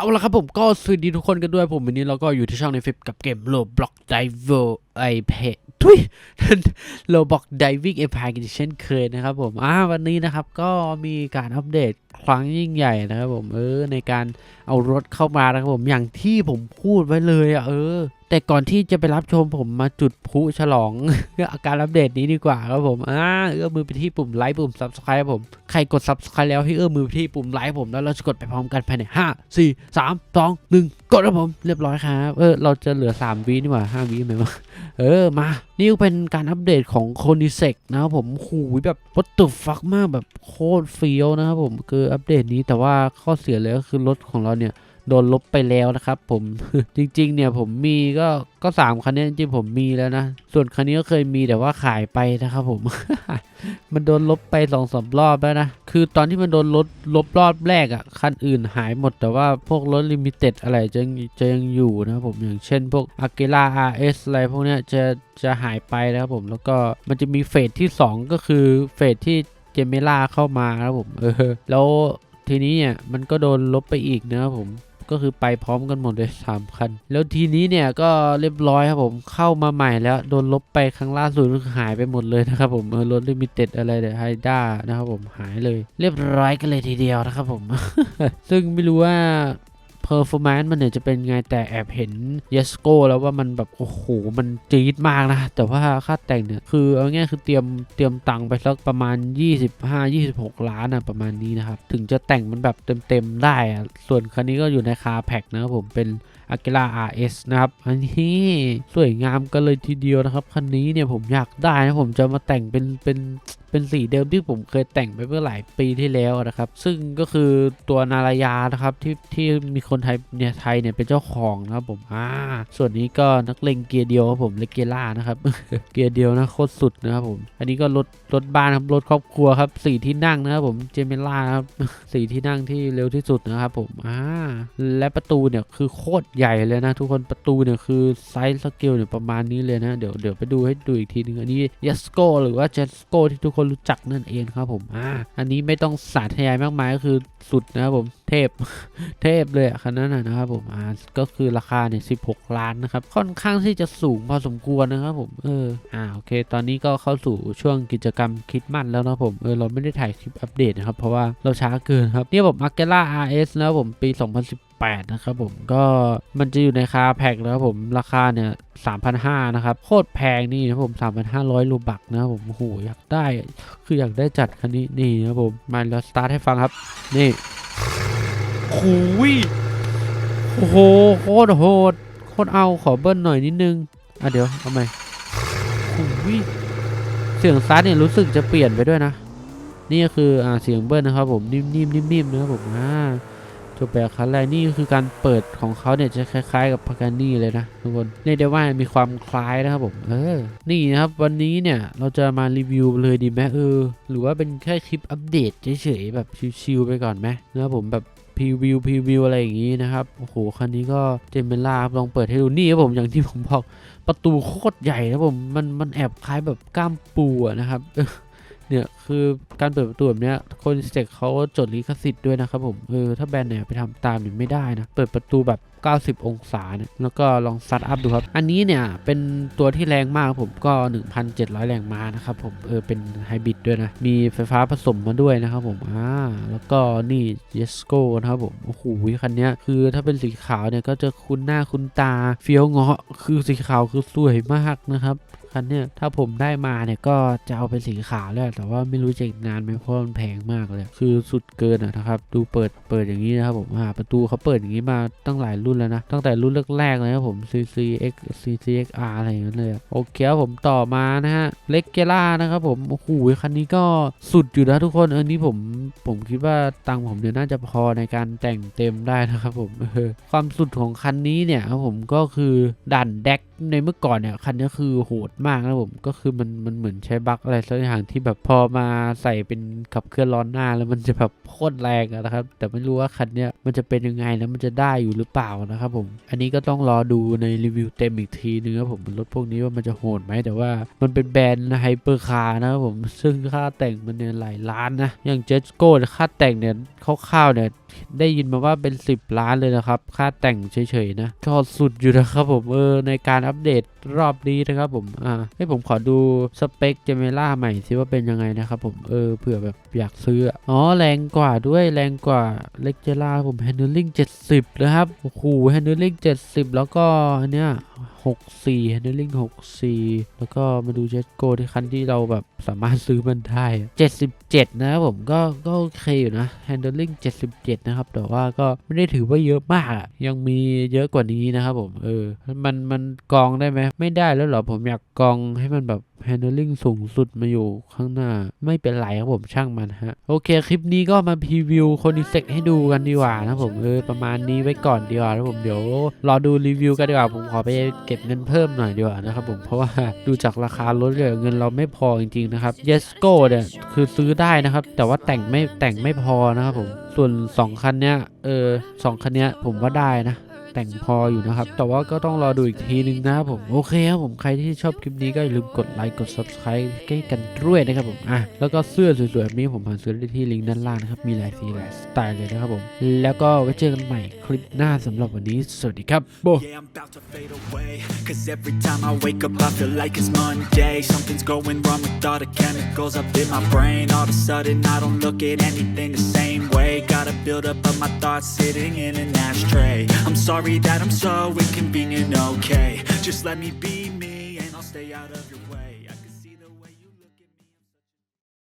เอาละครับผมก็สวัสดีทุกคนกันด้วยผมวันนี้เราก็อยู่ที่ช่องในฟิปกับเกมโลบล็อกไดเวอร์ไอเพทุยโลบล็อกไดวิ่งเอพายกันเช่นเคยนะครับผมอ่าวันนี้นะครับก็มีการอัปเดต ครั้งยิ่งใหญ่นะครับผมเออในการเอารถเข้ามานะครับผมอย่างที่ผมพูดไว้เลยอะเออ แต่ก่อนที่จะไปรับชมผมมาจุดพุฉลองอาการอัปเดตนี้ดีกว่าครับผมอ่าเอื้อมือไปที่ปุ่มไลค์ปุ่ม subscribe ครับผมใครกด subscribe แล้วให้เอื้อมือไปที่ปุ่มไลค์ผมแล้วเราจะกดไปพร้อมกันภายใน5 4 3 2 1กดครับผมเรียบร้อยครับเออเราจะเหลือ3วินี่หว่า5วิไหมวะเออมานี่ก็เป็นการอัปเดตของโคนิเซกนะครับผมหูแบบ what the fuck มากแบบโคตรเฟี้ยวนะครับผมคืออัปเดตนี้แต่ว่าข้อเสียเลยก็คือรถของเราเนี่ยโดนลบไปแล้วนะครับผมจริงๆเนี่ยผมมีก็ก็สามคันนี้จริงๆผมมีแล้วนะ ส่วนคันนี้ก็เคยมีแต่ว่าขายไปนะครับผม มันโดนลบไปสองสามรอบแล้วนะ คือตอนที่มันโดนลดลบรอบแรกอะ่ะคันอื่นหายหมดแต่ว่าพวกรถลิมิเต็ดอะไรจะยังจะยังอยู่นะครับผมอย่างเช่นพวก a g เก a RS อะไรพวกเนี้ยจะจะหายไปนะครับผมแล้วก็มันจะมีเฟสที่ 2 ก็คือเฟสที่ เจเมล่าเข้ามาครับผมเออแล้วทีนี้เนี่ยมันก็โดนลบไปอีกนะครับผมก็คือไปพร้อมกันหมดเลยสามคัน แล้วทีนี้เนี่ยก็เรียบร้อยครับผมเข้ามาใหม่แล้วโดนลบไปครั้งล่าสุดก็หายไปหมดเลยนะครับผมเออรถลิมิเต็ดอะไรเดี๋ยวไฮด้านะครับผมหายเลย เรียบร้อยกันเลยทีเดียวนะครับผม ซึ่งไม่รู้ว่า performance มันเนี่ยจะเป็นไงแต่แอบเห็นเยสโกแล้วว่ามันแบบโอ้โหมันจี๊ดมากนะ แต่ว่าค่าแต่งเนี่ยคือเอาง่ายคือเตรียมเตรียมตังค์ไปสักประมาณ 25-26 ล้านอะประมาณนี้นะครับ ถึงจะแต่งมันแบบเต็มๆได้อะส่วนคันนี้ก็อยู่ในคาแพ็กนะครับผมเป็น a g เก a RS นะครับ อันนี้สวยงามกันเลยทีเดียวนะครับ คันนี้เนี่ยผมอยากได้นะผมจะมาแต่งเป็นเป็นเป็นสีเดิมที่ผมเคยแต่งไปเมื่อหลายปีที่แล้วนะครับ ซึ่งก็คือตัวนารายานะครับที่ที่มีคนไทยเนี่ยไทยเนี่ยเป็นเจ้าของนะครับผมอ่าส่วนนี้ก็นักเลงเกียร์เดียวครับผมเลเกล่านะครับเกียร์เดียวนะโคตรสุดนะครับผม อันนี้ก็รถรถบ้านครับรถครอบครัวครับสี่ที่นั่งนะครับผมเจเมล่าครับสี่ที่นั่งที่เร็วที่สุดนะครับผมอ่าและประตูเนี่ยคือโคตรใหญ่เลยนะทุกคนประตูเนี่ยคือไซส์สเกลเนี่ยประมาณนี้เลยนะเดี๋ยวเดี๋ยวไปดูให้ดูอีกทีนึงอันนี้ยัสโกหรือว่าเจสโกที่ทุกคนรู้จักนั่นเองครับผมอ่าอันนี้ไม่ต้องสาธยายมากมายก็คือสุดนะครับผมเทพเทพเลยคันนั้นนะครับผมอ่าก็คือราคาเนี่ย16ล้านนะครับค่อนข้างที่จะสูงพอสมควรนะครับผมเอออ่าโอเค ตอนนี้ก็เข้าสู่ช่วงกิจกรรมคิดมันแล้วนะผมเออเราไม่ได้ถ่ายคลิปอัปเดตนะครับเพราะว่าเราช้าเกินครับนี่ผม a ก e l a RS นะครับผมปี 2018 นะครับผมก็มันจะอยู่ในคาแพ็กนะครับผมราคาเนี่ย3,500นะครับโคตรแพงนี่นะครับผม 3,500รูบักนะครับผมโอ้โหอยากได้ คืออยากได้จัดคันนี้นี่นะครับผมมาแล้วสตาร์ทให้ฟังครับ นี่โอ้ยโอ้โหโคตรโหดโคตรเอาขอเบิ้ลหน่อยนิดนึงอะเดี๋ยวเอาใหม่โอ้ยเสียงสตาร์ทเนี่ยรู้สึกจะเปลี่ยนไปด้วยนะ นี่ก็คืออ่าเสียงเบิ้ลนะครับผมนิ่มๆนิ่มๆนะครับผมอ่า จบแบบคันแรกนี่คือการเปิดของเขาเนี่ยจะคล้าย ๆ กับพากานี่เลยนะทุกคนเรียกได้ว่ามีความคล้ายนะครับผมเออนี่นะครับวันนี้เนี่ยเราจะมารีวิวเลยดีไหมเออ หรือว่าเป็นแค่คลิปอัปเดตเฉยๆแบบชิวๆไปก่อนไหมนะครับผมแบบพรีวิวพรีวิวอะไรอย่างงี้นะครับ โอ้โห คันนี้ก็เจมเบล่าครับลองเปิดให้ดูนี่ครับผม อย่างที่ผมบอก ประตูโคตรใหญ่นะผม มันมันแอบคล้ายแบบกล้ามปูอะนะครับ เนี่ยคือการเปิดประตูแบบเนี้ยคนเซ็กเขาจดลิขสิทธิ์ด้วยนะครับผมเออถ้าแบรนด์ไหนไปทำตามเนี่ยไม่ได้นะ เปิดประตูแบบ 90 องศาเนี่ยแล้วก็ลองซัดอัพดูครับ อันนี้เนี่ยเป็นตัวที่แรงมากครับผมก็ 1,700 แรงม้านะครับผมเออเป็นไฮบริดด้วยนะ มีไฟฟ้าผสมมาด้วยนะครับผมอ่าแล้วก็นี่เยสโก้นะครับผมโอ้โหคันนี้คือถ้าเป็นสีขาวเนี่ยก็จะคุ้นหน้าคุ้นตาเฟี้ยวเงาะคือสีขาวคือสวยมากนะครับ คันเนี่ยถ้าผมได้มาเนี่ยก็จะเอาเป็นสีขาวแล้ว แต่ว่าไม่รู้จะอีกนานไหมเพราะมันแพงมากเลย คือสุดเกินอะนะครับดูเปิดเปิดอย่างนี้นะครับผมาประตูเขาเปิดอย่างนี้มาตั้งหลายรุ่นแล้วนะตั้งแต่รุ่นแรกๆเลยครับผม CCX CCXR อะไรอย่างเงี้ยเลยโอเคครับผมต่อมานะฮะเล็กเกล่านะครับผมโอ้โหคันนี้ก็สุดอยู่นะทุกคนเอันนี้ผมผมคิดว่าตังค์ผมเนี่ยวน่าจะพอในการแต่งเต็มได้นะครับผมความสุดของคันนี้เนี่ยครับผมก็คือด่านแดก ในเมื่อก่อนเนี่ยคันนี้คือโหดมากนะผมก็คือมันมันเหมือนใช้บั๊กอะไรสักอย่างที่แบบพอมาใส่เป็นขับเคลื่อนล้อนหน้าแล้วมันจะแบบโคตรแรงนะครับ แต่ไม่รู้ว่าคันนี้มันจะเป็นยังไงแล้วมันจะได้อยู่หรือเปล่านะครับผม อันนี้ก็ต้องรอดูในรีวิวเต็มอีกทีนึงครับผมรถพวกนี้ว่ามันจะโหดไหมแต่ว่ามันเป็นแบรนด์ไฮเปอร์คาร์นะครับผมซึ่งค่าแต่งมันเนี่ยหลายล้านนะอย่างเจสโก้ค่าแต่งเนี่ยคร่าวๆเนี่ยได้ยินมาว่าเป็น 10 ล้านเลยนะครับ ค่าแต่งเฉยๆนะก็สุดอยู่นะครับผมเออในการอัปเดตรอบนี้นะครับผม อ่าให้ผมขอดูสเปคเจเมล่าใหม่สิว่าเป็นยังไงนะครับผม เออเผื่อแบบอยากซื้อ อ๋อ แรงกว่าด้วยแรงกว่าเล็กเจล่าผม handling 70นะครับ โอ้โห handling 70แล้วก็อันเนี้ย64 handling 64 แล้วก็มาดูเจสโกที่คันที่เราแบบสามารถซื้อมันได้ 77 นะครับผมก็ก็โอเคอยู่นะ handling 77 นะครับ แต่ว่าก็ไม่ได้ถือว่าเยอะมาก ยังมีเยอะกว่านี้นะครับผม เออ มันมันกองได้ไหมไม่ได้แล้วเหรอผมอยากกองให้มันแบบ handling สูงสุดมาอยู่ข้างหน้า ไม่เป็นไรครับผมช่างมันฮะ โอเค คลิปนี้ก็มาพรีวิวคนิเซกให้ดูกันดีกว่านะครับผมเออประมาณนี้ไว้ก่อนดีกว่านะผมเดี๋ยวรอดูรีวิวกันดีกว่า ผมขอไปเก็บเงินเพิ่มหน่อยดีกว่านะครับผมเพราะว่าดูจากราคารถเลยเงินเราไม่พอจริงๆนะครับ Yesco เนี่ยคือซื้อได้นะครับ แต่ว่าแต่งไม่แต่งไม่พอนะครับผมส่วน 2 คันเนี้ยเออสองคันเนี้ยผมว่าได้นะ แต่งพออยู่นะครับ แต่ว่าก็ต้องรอดูอีกทีนึงนะครับผม โอเคครับผมใครที่ชอบคลิปนี้ก็อย่าลืมกดไลค์กด subscribe ให้กันด้วยนะครับผมอะแล้วก็เสื้อสวยๆแบบนี้ผมหาซื้อได้ที่ลิงก์ด้านล่างนะครับมีหลายสีหลายสไตล์เลยนะครับผมแล้วก็ไว้เจอกันใหม่คลิปหน้าสำหรับวันนี้สวัสดีครับโบ Yeah, I'm about to fade away. Cause every time I wake up, I feel like it's Monday. Something's going wrong with all the chemicals up in my brain. All of a sudden, I don't look at anything the same way. Up of my thoughts sitting in an ashtray. I'm sorry that I'm so inconvenient, okay? Just let me be me, and I'll stay out of your.